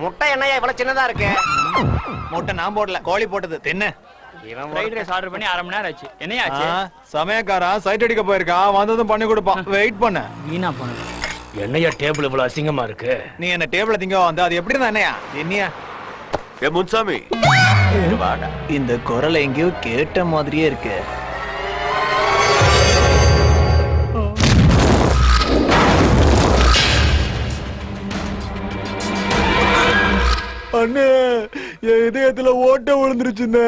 முட்டை என்னையா இவ்வளவு சின்னதா இருக்கு? முட்டை நான் போடல கோழி போட்டது. தின்னு. இவன் ஃப்ரைட் ரைஸ் ஆர்டர் பண்ணி அரை மணி நேரம் ஆச்சு. என்னையா ஆச்சு சமயக்காரன் சைட் அடிக்க போயிருக்கான் வந்ததும் பண்ணி கொடுப்பான். வெயிட் பண்ண. வீணா போனது. என்னையா டேபிள் இவ்வளவு அசிங்கமா இருக்கு? நீ என்ன டேபிள்ல திங்க வந்து அது எப்படி தான் என்னையா? என்னையா? ஏ முன்சாமி. வாடா. இந்த குரல் எங்கேயோ கேட்ட மாதிரியே இருக்கு. அண்ணே என் இதயத்துல ஓட்ட விழுந்துருச்சுண்ணே.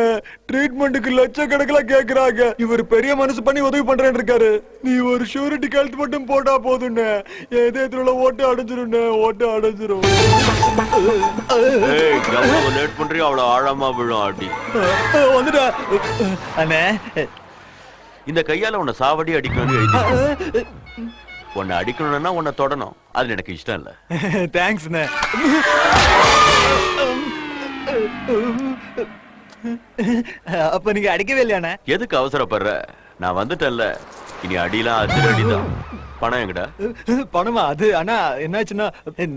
ட்ரீட்மெண்ட்டுக்கு லட்சக்கணக்கில் கேக்குறாங்க. இவர் பெரிய மனசு பண்ணி உதவி பண்றேன்னு இருக்காரு. நீ ஒரு ஷூரிட்டி கழுத்து மட்டும் போட்டா போதும்ண்ணே. என் இதயத்துல உள்ள ஓட்ட அடைஞ்சிரும்ண்ணே ஓட்ட அடைஞ்சிரும். லேட் பண்றியோ அவ்வளவு ஆழமா விழும் அடி வந்துட்டா. அண்ணே. இந்த கையால உன்னை சாவடி அடிக்கணும்னு எழுதி உன்னை அடிக்கணும்னா உன்னை தொடணும். அது எனக்கு இஷ்டம் இல்ல தேங்க்ஸ்ண்ணே அப்ப நீங்க அடிக்கவே இல்லையாண்ணே எதுக்கு அவசரப்படுற? நான் வந்துட்டேன்ல. இனி அடிலாம் அதிரடி தான் பணம் எங்கடா பணமா? அது அண்ணா என்னாச்சுன்னா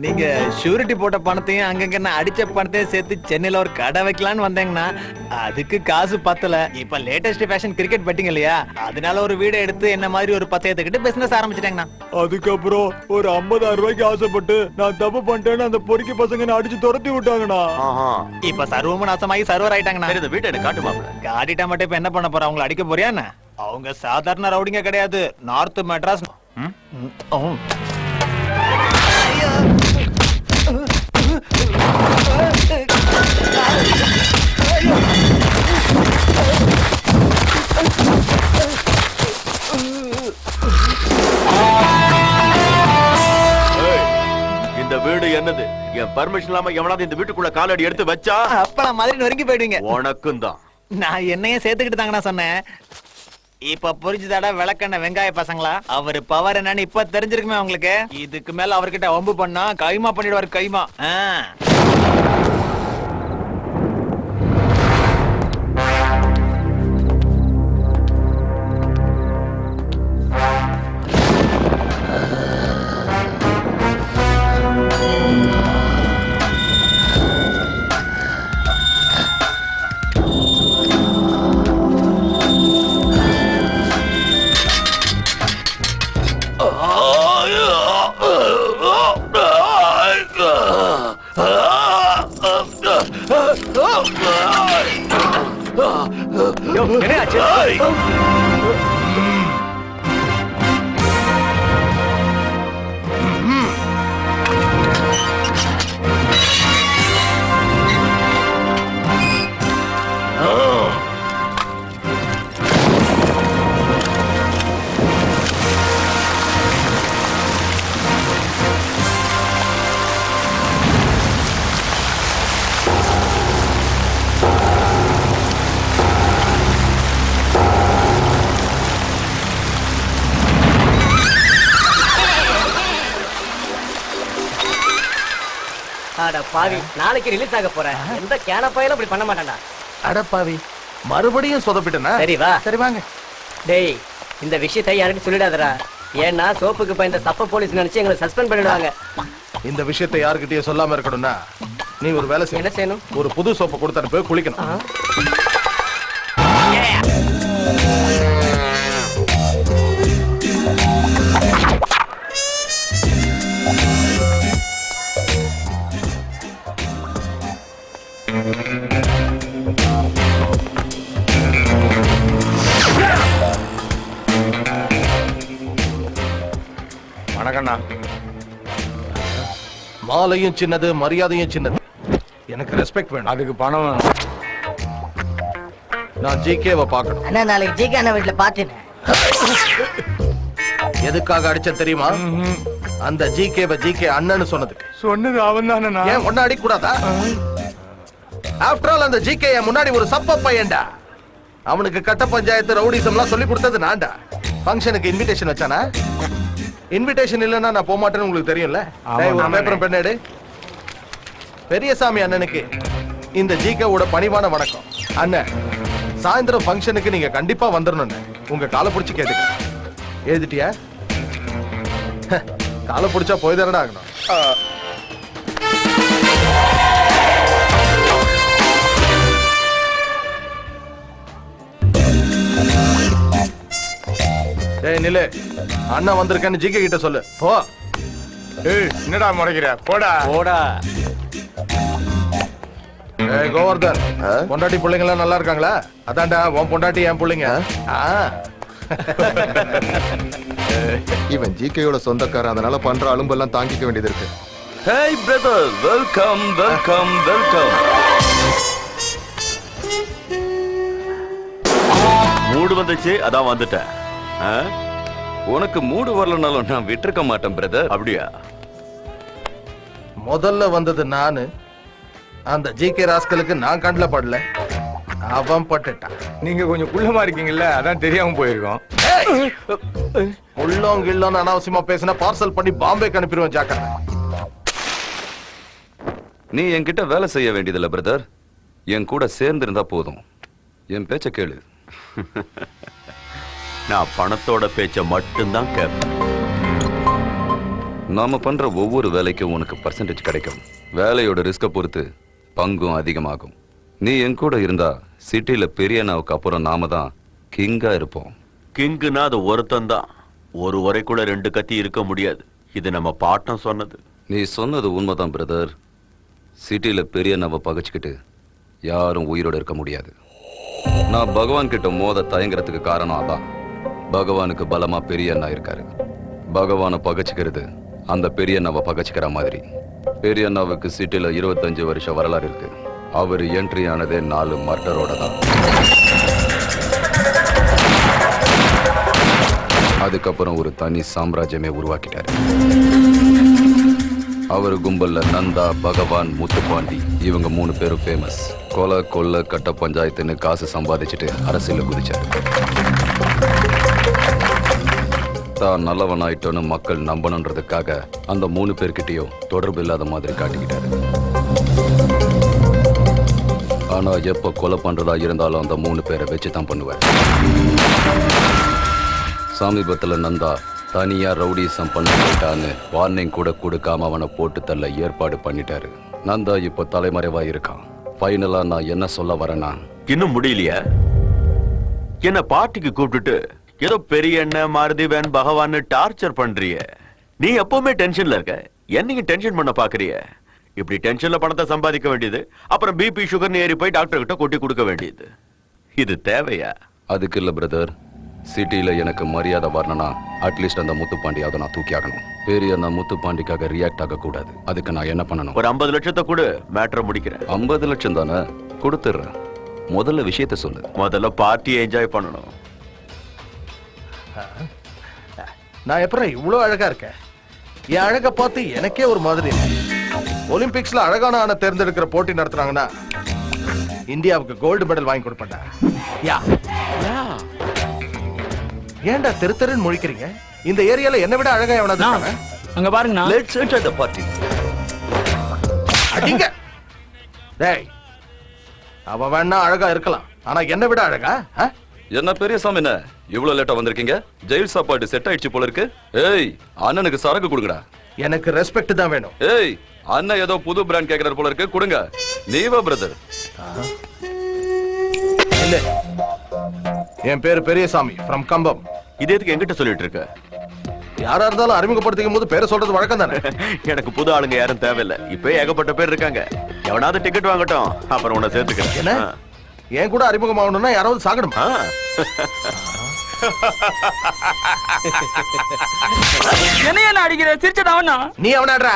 நீங்க ஷூரிட்டி போட்ட பணத்தையும் அங்கங்க நான் அடிச்ச பணத்தையும் சேர்த்து சென்னையில ஒரு கடை வைக்கலாம்னு வந்தேங்கண்ணா. அதுக்கு காசு பத்தல. இப்ப லேட்டஸ்ட் ஃபேஷன் கிரிக்கெட் பெட்டிங் இல்லையா? அதனால ஒரு வீடை எடுத்து என்ன மாதிரி ஒரு பத்து எடுத்துக்கிட்டு பிசினஸ் ஆரம்பிச்சிட்டேங்கண்ணா. அதுக்கப்புறம் ஒரு ஐம்பதாயிரம் ரூபாய்க்கு ஆசைப்பட்டு நான் தப்பு பண்ணிட்டேன்னு அந்த பொறுக்கி பசங்க அடிச்சு துரத்தி விட்டாங்கண்ணா. இப்ப சர்வமும் நாசமாகி சர்வர் ஆயிட்டாங்கண்ணா. இந்த வீட்டை எனக்கு காட்டு மாப்பிள காட்டிட்டா மட்டும் இப்ப என்ன பண்ண போற? அவங்கள அடிக்க போறியா அவங்க சாதாரண ரவுடிங்க கிடையாது. நார்த் மெட்ராஸ் இந்த வீடு என்னது? என் பர்மிஷன் இல்லாம எவனாவது இந்த வீட்டுக்குள்ள காலடி எடுத்து வச்சா? அப்பளம் மாதிரி நொறுங்கி போயிடுவீங்க. உனக்கும் தான் நான் என்னையே சேர்த்துக்கிட்டு தாங்கண்ணா சொன்னேன். இப்ப புரிஞ்சுதாடா விளக்கண்ண வெங்காய பசங்களா? அவரு பவர் என்னன்னு இப்ப தெரிஞ்சிருக்குமே உங்களுக்கு? இதுக்கு மேல அவர்கிட்ட வம்பு பண்ணா கைமா பண்ணிடுவாரு கைமா. ஆ. யோ, என்ன அட பாவி நாளைக்கு ரிலீஸ் ஆக போறேன் எந்த கேன பையலும் இப்படி பண்ண மாட்டான்டா. அடப்பாவி மறுபடியும் சொதப்பிட்டனா? சரி வா. சரி வாங்க. டேய் இந்த விஷயத்தை யாருக்கும் சொல்லிடாதடா. ஏன்னா சோப்புக்கு பயந்த சப்ப போலீஸ் நினைச்சு எங்களை சஸ்பெண்ட் பண்ணிடுவாங்க. இந்த விஷயத்தை யாருக்கிட்டயும் சொல்லாம இருக்கணும்னா நீ ஒரு வேலை என்ன செய்யணும்? செய்யணும் ஒரு புது சோப்பை கொடுத்து போய் குளிக்கணும். மாலையும் சின்னது மரியாதையும் சின்னது. எனக்கு ரெஸ்பெக்ட் வேணும். அதுக்கு பணம் வேணும். நான் ஜிகேவை பார்க்கணும். அண்ணா நாளைக்கு ஜிகே அண்ணா வீட்டுல பாத்துனேன் எதுக்காக அடிச்ச தெரியுமா? அந்த ஜிகேவை ஜிகே அண்ணன்னு சொன்னதுக்கு. சொன்னது அவன் தானே ஏன் ஒன்ன அடிக்க கூடாதா ஆஃப்டர் ஆல் அந்த ஜிகே முன்னாடி ஒரு சப்ப பையன்டா. அவனுக்கு கட்ட பஞ்சாயத்து ரவுடிசம்லாம் சொல்லி கொடுத்தது நான்டா. ஃபங்க்ஷனுக்கு இன்விடேஷன் வச்சானா? இன்விடேஷன் இல்லைன்னா நான் போக மாட்டேன்னு உங்களுக்கு தெரியும்ல? டேய், ஒரு பேப்பரும் பென் எடு. பெரியசாமி அண்ணனுக்கு இந்த ஜிகேவோட பணிவான வணக்கம். அண்ணன் சாயந்தரம் ஃபங்க்ஷனுக்கு நீங்க கண்டிப்பா வந்துடணும் உங்க காலை பிடிச்சி கேட்டுக்க. எழுதிட்டியா? காலை பிடிச்சா போய் தானடா ஆகணும். ஏய் நில்லு. அண்ணன் வந்திருக்கேன்னு ஜிகே கிட்ட சொல்லு. போ. ஏய் என்னடா முறைக்கிற? போடா. போடா. ஏய் கோவர்தன் பொண்டாட்டி பிள்ளைங்க எல்லாம் நல்லா இருக்காங்களா? அதான்டா உன் பொண்டாட்டி என் பிள்ளைங்க. ஆ? இவன் ஜிகேயோட சொந்தக்காரன் அதனால பண்ற அலும்பெல்லாம் தாங்கிக்க வேண்டியது இருக்கு. Hey brother welcome welcome welcome mood வந்துச்சு அதான் வந்துட்டேன்? உனக்கு மூடு வரலனாலும் நான் விட்டிருக்க மாட்டேன் பிரதர் அப்படியா? முதல்ல வந்தது நானு. அந்த ஜிகே ராஸ்கலுக்கு நான் கண்ணில் படல. அவன் பட்டுட்டான். நீங்க கொஞ்சம் குள்ளமா இருக்கீங்கல்ல அதான் தெரியாம போயிருக்கோம். உள்ளோம் கிள்ளோன்னு அனாவசியமா பேசினா பார்சல் பண்ணி பாம்பேக்கு அனுப்பிடுவேன் ஜாக்கிரதை நீ என்கிட்ட வேலை செய்ய வேண்டியதில்ல பிரதர் என் கூட சேர்ந்து இருந்தா போதும். என் பேச்ச கேளு. நான் பணத்தோட பேச்ச மட்டும்தான் கேட்பேன் நாம பண்ற ஒவ்வொரு வேலைக்கும் உனக்கு பர்சன்டேஜ் கிடைக்கும். வேலையோட ரிஸ்க பொறுத்து பங்கும் அதிகமாகும். நீ என் கூட இருந்தா சிட்டில பெரிய அண்ணாவுக்கு அப்புறம் நாம தான் கிங்கா இருப்போம். கிங்குனா அது ஒருத்தன் தான். ஒரு வரைக்குள்ள ரெண்டு கத்தி இருக்க முடியாது. இது நம்ம பாட்டம் சொன்னது. நீ சொன்னது உண்மைதான் பிரதர் சிட்டில பெரிய அண்ணாவை பகைச்சுக்கிட்டு யாரும் உயிரோட இருக்க முடியாது. நான் பகவான் கிட்ட மோத தயங்குறதுக்கு காரணம் அதான். பகவானுக்கு பலமா பெரிய அண்ணா இருக்காரு. பகவானை பகச்சிக்கிறது அந்த பெரிய அண்ணாவை பகச்சிக்கிற மாதிரி. பெரிய அண்ணாவுக்கு சிட்டில இருபத்தஞ்சு வருஷம் வரலாறு இருக்கு. அவர் என்ட்ரி ஆனதே நாலு மர்டரோட தான். அதுக்கப்புறம் ஒரு தனி சாம்ராஜ்யமே உருவாக்கிட்டாரு. அவர் கும்பல்ல நந்தா பகவான் முத்துப்பாண்டி இவங்க மூணு பேரும் ஃபேமஸ் கொலை கொள்ள கட்ட பஞ்சாயத்துன்னு காசு சம்பாதிச்சுட்டு அரசியல குதிச்சாரு. தான் நல்லவன் ஆயிட்டோன்னு மக்கள் நம்பணுன்றதுக்காக அந்த மூணு பேர்கிட்டயும் தொடர்பு இல்லாத மாதிரி காட்டிக்கிட்டாரு. ஆனா எப்ப கொலை பண்றதா இருந்தாலும் அந்த மூணு பேரை வச்சு தான் பண்ணுவார். சமீபத்தில் நந்தா தனியா ரவுடிசம் பண்ணிட்டான்னு வார்னிங் கூட கொடுக்காம அவனை போட்டு தள்ள ஏற்பாடு பண்ணிட்டாரு. நந்தா இப்ப தலைமறைவா இருக்கான். ஃபைனலா நான் என்ன சொல்ல வரேன்னா இன்னும் முடியலையா? என்ன பார்ட்டிக்கு கூப்பிட்டுட்டு ஏதோ பெரிய எண்ணெய் மாருதி வேன் பகவான்னு டார்ச்சர் பண்றிய. நீ எப்பவுமே டென்ஷன்ல இருக்க. என்னைக்கு டென்ஷன் பண்ண பாக்குறிய இப்படி டென்ஷன்ல பணத்தை சம்பாதிக்க வேண்டியது அப்புறம் பிபி சுகர்னு ஏறி போய் டாக்டர் கிட்ட கொட்டி கொடுக்க வேண்டியது. இது தேவையா? அதுக்கு இல்ல பிரதர் சிட்டில எனக்கு மரியாதை வரணும்னா அட்லீஸ்ட் அந்த முத்துப்பாண்டியாவது நான் தூக்கி ஆகணும். பெரிய நான் முத்துப்பாண்டிக்காக ரியாக்ட் ஆக கூடாது. அதுக்கு நான் என்ன பண்ணணும்? ஒரு ஐம்பது லட்சத்தை கொடு மேட்டரை முடிக்கிறேன். ஐம்பது லட்சம் தானே? கொடுத்துட்றேன். முதல்ல விஷயத்த சொல்லு. முதல்ல பார்ட்டியை என்ஜாய் பண்ணணும். நான் எப்பறம் இவ்வளோ அழகா இருக்கேன்? என் அழகை பார்த்து எனக்கே ஒரு மாதிரி. ஒலிம்பிக்ஸ்ல அழகான ஆணை தேர்ந்தெடுக்கிற போட்டி நடத்துறாங்கன்னா இந்தியாவுக்கு கோல்டு மெடல் வாங்கி கொடுப்பேன்டா. யா. ஏன்டா தெரு தெருன்னு முழிக்கிறீங்க? இந்த ஏரியால என்ன விட அழகா எவனாவது இருக்கானா? அங்க பாருங்கண்ணா. லெட்ஸ் த பார்ட்டி அடிங்க. டேய் அவன் வேணா அழகா இருக்கலாம். ஆனா என்ன விட அழகா ஆ? என்ன பெரிய சாமி என்ன? இவ்வளவு லேட்டா வந்திருக்கீங்க? ஜெயில் சாப்பாடு செட் ஆயிடுச்சு போல இருக்கு. ஏய் அண்ணனுக்கு சரக்கு கொடுங்கடா எனக்கு ரெஸ்பெக்ட் தான் வேணும். ஏய் அண்ணன் ஏதோ புது பிராண்ட் கேக்குறாரு போல இருக்கு. கொடுங்க. நீவா பிரதர் இல்ல. என் பேரு பெரியசாமி ஃப்ரம் கம்பம். இது எதுக்கு என்கிட்ட சொல்லிட்டு இருக்க? யாரா இருந்தாலும் அறிமுகப்படுத்திக்கும் போது பேரை சொல்றது வழக்கம் தானே? எனக்கு புது ஆளுங்க யாரும் தேவையில்லை. இப்ப ஏகப்பட்ட பேர் இருக்காங்க. எவனாவது டிக்கெட் வாங்கட்டும். அப்புறம் உன்னை சேர்த்துக்கிறேன். என்ன? என் கூட அறிமுகமாகணும்னா யாராவது சாகணுமா? என்ன அடிக்கிற? சிரிச்சதாவண்ணா நீ அவனாடுறா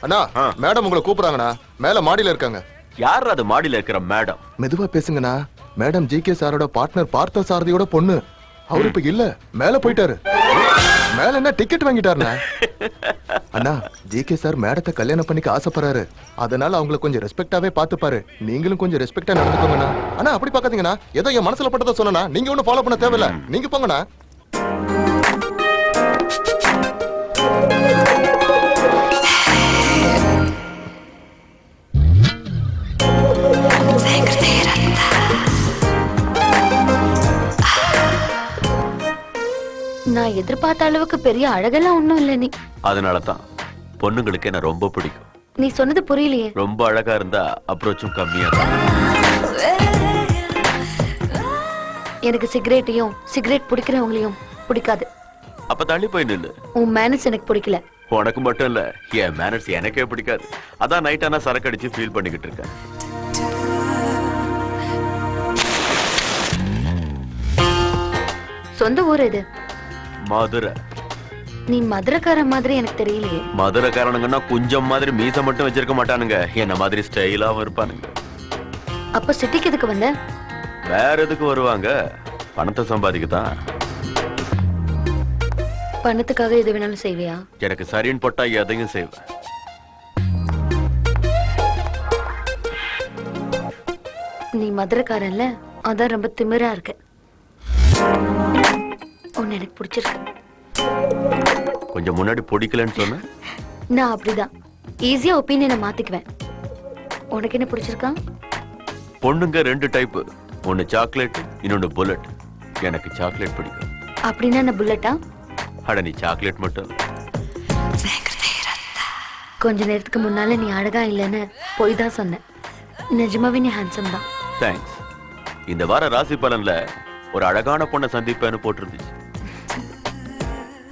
அண்ணா ஆ. மேடம் உங்களை கூப்பிடுறாங்கண்ணா. மேல மாடியில இருக்காங்க. யார் அது மாடியில இருக்கிற மேடம்? மெதுவா பேசுங்கண்ணா. மேடம் ஜி கே சாரோட பார்ட்னர் பார்த்த சாரதியோட பொண்ணு. அவரு இப்ப இல்ல மேல போயிட்டாரு. மேல என்ன டிக்கெட் வாங்கிட்டாருண்ணா? அண்ணா ஜி கே சார் மேடத்தை கல்யாணம் பண்ணிக்க ஆசைப்படுறாரு. அதனால அவங்கள கொஞ்சம் ரெஸ்பெக்டாவே பாத்துப்பாரு நீங்களும் கொஞ்சம் ரெஸ்பெக்டா நடந்துக்கோங்கண்ணா. அண்ணா அப்படி பாக்காதீங்கண்ணா ஏதோ என் மனசுல பட்டதை சொன்னா நீங்க ஒன்னும் ஃபாலோ பண்ண தேவையில்ல. நீங்க போங்கண்ணா. எதிர்பார்த்த அளவுக்கு பெரிய அழகெல்லாம் ஒண்ணும் இல்ல நீ. அதனால தான் பொண்ணுங்களுக்கு என்ன ரொம்ப பிடிக்கும். நீ சொன்னது புரியலையே. ரொம்ப அழகா இருந்தா அப்ரோச்சும் கம்மியா எனக்கு சிகரெட்டையும் சிகரெட் பிடிக்கிறவங்களையும் பிடிக்காது. அப்ப தள்ளி போய் நில்லு. உன் மேனஸ் எனக்கு பிடிக்கல. உனக்கு மட்டும் இல்ல என் மேனர்ஸ் எனக்கே பிடிக்காது. அதான் நைட் ஆனா சரக்கு அடிச்சு ஃபீல் பண்ணிக்கிட்டு இருக்கேன். சொந்த ஊர் இது மதுரை. நீ மதுரைக்கார மாதிரி எனக்கு தெரியலையே. மதுரைக்காரனுங்கன்னா குஞ்சம் மாதிரி மீசை மட்டும் வச்சிருக்க மாட்டானுங்க. என்ன மாதிரி ஸ்டைலாவும் இருப்பானுங்க. அப்ப சிட்டிக்கு எதுக்கு வந்த? வேற எதுக்கு வருவாங்க? பணத்தை சம்பாதிக்கத்தான். பணத்துக்காக எது வேணாலும் செய்வியா? எனக்கு சரின்னு போட்டா எதையும் செய்வேன். நீ மதுரைக்காரன்ல அதான் ரொம்ப திமிரா இருக்க. உன்னை எனக்கு பிடிச்சிருக்கு. கொஞ்சம் முன்னாடி பிடிக்கலன்னு சொன்னேன் நான் அப்படிதான். ஈஸியா ஒப்பீனியனை மாத்திக்குவேன். உனக்கு என்ன பிடிச்சிருக்கா? பொண்ணுங்க ரெண்டு டைப் ஒன்னு சாக்லேட் இன்னொன்னு புல்லட் எனக்கு சாக்லேட் பிடிக்கும். அப்படின்னா என்ன புல்லட்டா அட நீ சாக்லேட் மட்டும். கொஞ்ச நேரத்துக்கு முன்னால நீ அழகா இல்லைன்னு பொய் தான் சொன்னேன். நிஜமாவே நீ ஹேண்ட்ஸம் தான். தேங்க்ஸ் இந்த வார ராசி பலன்ல ஒரு அழகான பொண்ணை சந்திப்பேன்னு போட்டிருந்துச்சு.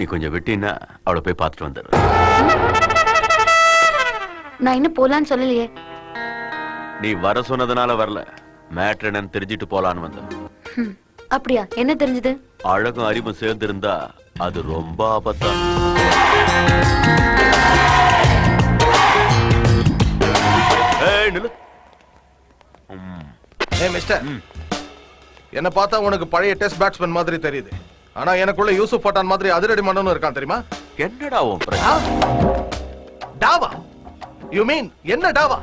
நீ கொஞ்சம் விட்டினா அவளை போய் பார்த்துட்டு வந்துடுற நான் இன்னும் போலான்னு சொல்லலையே. நீ வர சொன்னதுனால வரல. மேட்ரு என்னன்னு தெரிஞ்சிட்டு போலான்னு வந்தேன். ஹம், அப்படியா? என்ன தெரிஞ்சது? அழகும் அறிவும் சேர்ந்திருந்தா அது ரொம்ப ஆபத்தா. ஏய், நில்லு. மிஸ்டர் என்ன பார்த்தா உனக்கு பழைய டெஸ்ட் பேட்ஸ்மேன் மாதிரி தெரியுது. ஆனா எனக்குள்ள யூசுப் பட்டான் மாதிரி அதிரடி மன்னனும் இருக்கான் தெரியுமா? என்னடா உன் பிரச்சனை? டாவா? யூ மீன் என்ன டாவா?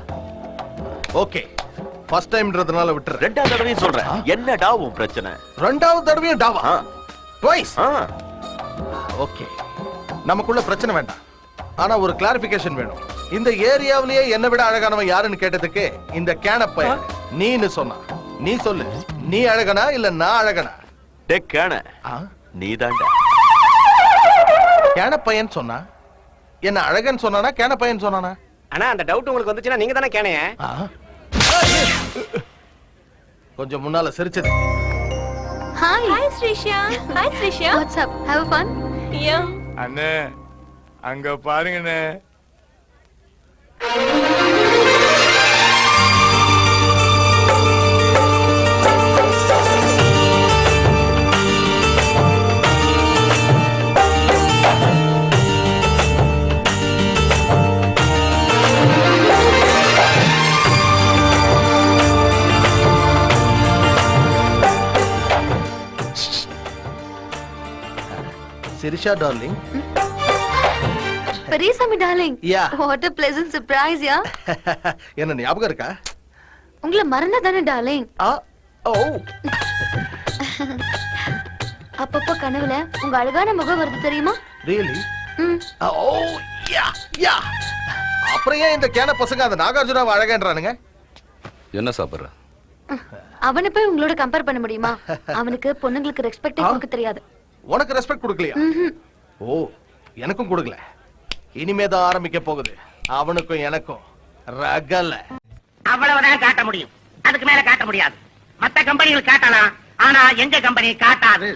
ஓகே ஃபர்ஸ்ட் டைம்ன்றதுனால விட்டுறேன். ரெண்டாவது தடவையும் சொல்றேன். என்னடா உன் பிரச்சனை? ரெண்டாவது தடவையும் டாவா. ட்வைஸ் ஆ, ஓகே நமக்குள்ள பிரச்சனை வேண்டாம். ஆனா ஒரு கிளாரிபிகேஷன் வேணும். இந்த ஏரியாவிலேயே என்னை விட அழகானவன் யாருன்னு கேட்டதுக்கு இந்த கேனப்ப நீன்னு சொன்னா நீ சொல்லு. நீ அழகனா இல்ல நான் அழகனா? டே கேன ஆ? நீதான்டா கேனப்பையன் சொன்னா என்ன அழகன் சொன்னானா கேனப்பையன் சொன்னானா ஆனா அந்த டவுட் உங்களுக்கு வந்துச்சுன்னா நீங்க தானே கேனைய? கொஞ்சம் முன்னால சிரிச்சது hi Hi Srisha. Hi Srisha. What's up have fun Yeah. அண்ணே அங்க பாருங்கண்ணே Srisha darling Periyasamy darling Yeah. What a pleasant surprise yeah என்ன ஞாபகம் இருக்கா உங்களை மறந்தா தானே டார்லிங் ஆ ஓ அப்பப்போ கனவுல உங்க அழகான முகம் வருது தெரியுமா ரியலி ஓ யா யா அப்புறம் ஏன் இந்த கேன பசங்க அந்த நாகார்ஜுனாவை அழகன்றானுங்க என்ன சாப்பிடுற அவனை போய் உங்களோட கம்பேர் பண்ண முடியுமா அவனுக்கு பொண்ணுங்களுக்கு ரெஸ்பெக்டே ஆ? கொடுக்க தெரியாது உனக்கு ரெஸ்பெக்ட் கொடுக்கலையா? ஓ எனக்கும் கொடுக்கல. இனிமே தான் ஆரம்பிக்க போகுது. அவனுக்கும் எனக்கும் ரகல. அவ்வளவுதான் காட்ட முடியும். அதுக்கு மேல காட்ட முடியாது. மத்த கம்பெனிகள் காட்டலாம் ஆனா எங்க கம்பெனி காட்டாது?